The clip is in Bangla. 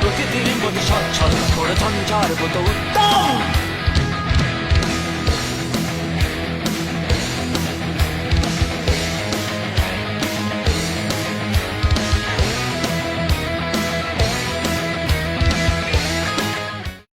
প্রকৃতির মধ্যে সচ্ছল করে ঝঞ্ঝার মতো উত্তম